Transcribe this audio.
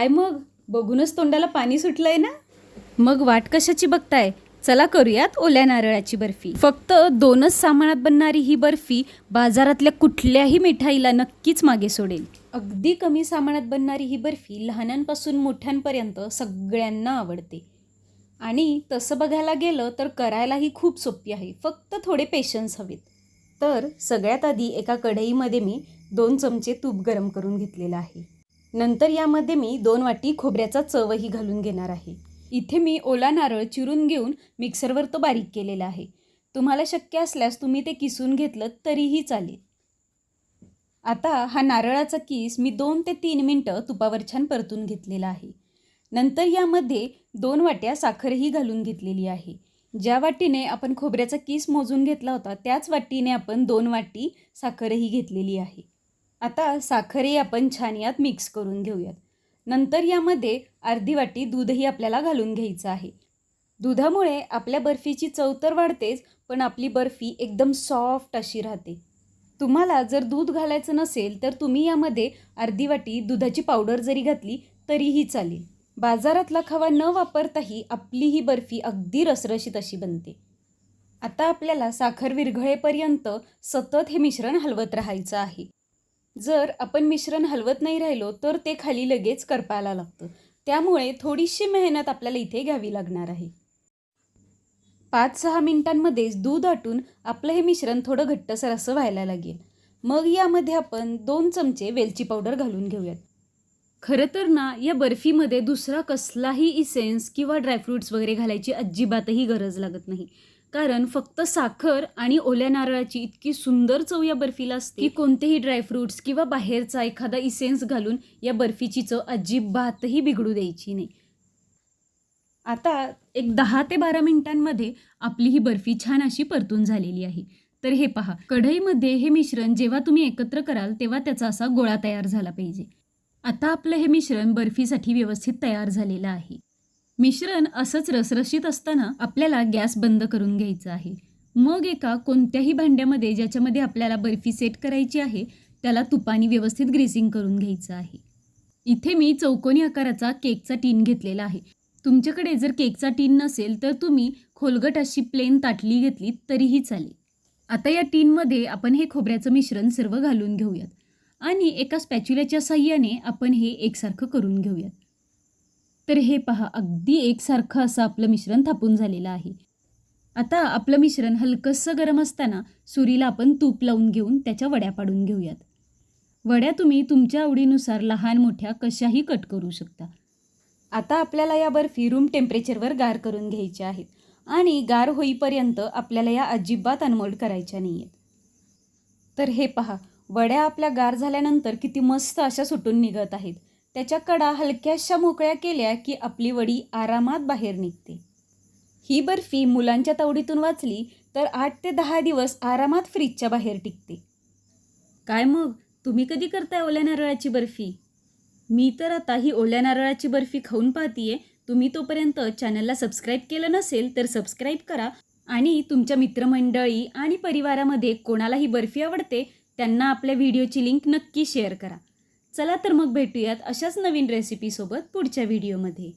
काय मग? बघूनच तोंडाला पाणी सुटलंय ना? मग वाट कशाची बघताय? चला करूयात ओल्या नारळाची बर्फी. फक्त दोनच सामानात बनणारी ही बर्फी बाजारातल्या कुठल्याही मिठाईला नक्कीच मागे सोडेल. अगदी कमी सामानात बनणारी ही बर्फी लहानांपासून मोठ्यांपर्यंत सगळ्यांना आवडते. आणि तसं बघायला गेलं तर करायलाही खूप सोपी आहे. फक्त थोडे पेशन्स हवेत. तर सगळ्यात आधी एका कढईमध्ये मी दोन चमचे तूप गरम करून घेतलेलं आहे. नंतर यामध्ये मी दोन वाटी खोबऱ्याचा चवही घालून घेणार आहे. इथे मी ओला नारळ चिरून घेऊन मिक्सरवर तो बारीक केलेला आहे. तुम्हाला शक्य असल्यास तुम्ही ते किसून घेतलं तरीही चालेल. आता हा नारळाचा किस मी दोन ते तीन मिनटं तुपावर छान परतून घेतलेला आहे. नंतर यामध्ये दोन वाट्या साखरही घालून घेतलेली आहे. ज्या वाटीने आपण खोबऱ्याचा किस मोजून घेतला होता त्याच वाटीने आपण दोन वाटी साखरही घेतलेली आहे. आता साखरही आपण छान यात मिक्स करून घेऊयात. नंतर यामध्ये अर्धी वाटी दूधही आपल्याला घालून घ्यायचं आहे. दुधामुळे आपल्या बर्फीची चव तर वाढतेच पण आपली बर्फी एकदम सॉफ्ट अशी राहते. तुम्हाला जर दूध घालायचं नसेल तर तुम्ही यामध्ये अर्धी वाटी दुधाची पावडर जरी घातली तरीही चालेल. बाजारातला खवा न वापरताही आपली ही बर्फी अगदी रसरशीत अशी बनते. आता आपल्याला साखर विरघळेपर्यंत सतत हे मिश्रण हलवत राहायचं आहे. जर आपण मिश्रण हलवत नाही राहिलो तर ते खाली लगेच करपायला लागतं. त्यामुळे थोडीशी मेहनत आपल्याला इथे घ्यावी लागणार आहे. पाच सहा मिनिटांमध्येच दूध आटून आपलं हे मिश्रण थोडं घट्टसर असं व्हायला लागेल. मग यामध्ये आपण दोन चमचे वेलची पावडर घालून घेऊयात. खरं तर ना या बर्फीमध्ये दुसरा कसलाही इसेन्स किंवा ड्रायफ्रूट्स वगैरे घालायची अजिबातही गरज लागत नाही. कारण फक्त साखर आणि ओल्या नारळाची इतकी सुंदर चव या बर्फीला असते की कोणतेही ड्रायफ्रूट्स किंवा बाहेरचा एखादा इसेन्स घालून या बर्फीची चव अजिबातही बिघडू द्यायची नाही. आता एक दहा ते बारा मिनिटांमध्ये आपली ही बर्फी छान अशी परतून झालेली आहे. तर हे पहा कढईमध्ये हे मिश्रण जेव्हा तुम्ही एकत्र कराल तेव्हा त्याचा असा गोळा तयार झाला पाहिजे. आता आपलं हे मिश्रण बर्फीसाठी व्यवस्थित तयार झालेलं आहे. मिश्रण असंच रसरशीत असताना आपल्याला गॅस बंद करून घ्यायचा आहे. मग एका कोणत्याही भांड्यामध्ये ज्याच्यामध्ये आपल्याला बर्फी सेट करायची आहे त्याला तुपाने व्यवस्थित ग्रेसिंग करून घ्यायचं आहे. इथे मी चौकोनी आकाराचा केकचा टीन घेतलेला आहे. तुमच्याकडे जर केकचा टीन नसेल तर तुम्ही खोलगट अशी प्लेन ताटली घेतली तरीही चालेल. आता या टीनमध्ये आपण हे खोबऱ्याचं मिश्रण सर्व घालून घेऊयात. आणि एका स्पॅच्युल्याच्या साह्याने आपण हे एकसारखं करून घेऊयात. तर हे पहा अगदी एकसारखं असं आपलं मिश्रण थापून झालेलं आहे. आता आपलं मिश्रण हलकंसं गरम असताना सुरीला आपण तूप लावून घेऊन त्याच्या वड्या पाडून घेऊयात. वड्या तुम्ही तुमच्या आवडीनुसार लहान मोठ्या कशाही कट करू शकता. आता आपल्याला या बर्फी रूम टेम्परेचरवर गार करून घ्यायच्या आहेत आणि गार होईपर्यंत आपल्याला या अजिबात अनमोल्ड करायच्या नाही आहेत तर हे पहा वड्या आपल्या गार झाल्यानंतर किती मस्त अशा सुटून निघत आहेत. त्याच्या कडा हलक्याशा मोकळ्या केल्या की आपली वडी आरामात बाहेर निघते. ही बर्फी मुलांच्या तवडीतून वाचली तर आठ ते दहा दिवस आरामात फ्रीजच्या बाहेर टिकते. काय मग? तुम्ही कधी करताय ओल्या नारळाची बर्फी? मी तर आता ही ओल्या नारळाची बर्फी खाऊन पाहतीये. तुम्ही तोपर्यंत चॅनलला सबस्क्राईब केलं नसेल तर सबस्क्राईब करा. आणि तुमच्या मित्रमंडळी आणि परिवारामध्ये कोणाला ही बर्फी आवडते त्यांना आपल्या व्हिडिओची लिंक नक्की शेअर करा. चला तर मग भेटूयात अशाच नवीन रेसिपीसोबत पुढच्या व्हिडिओमध्ये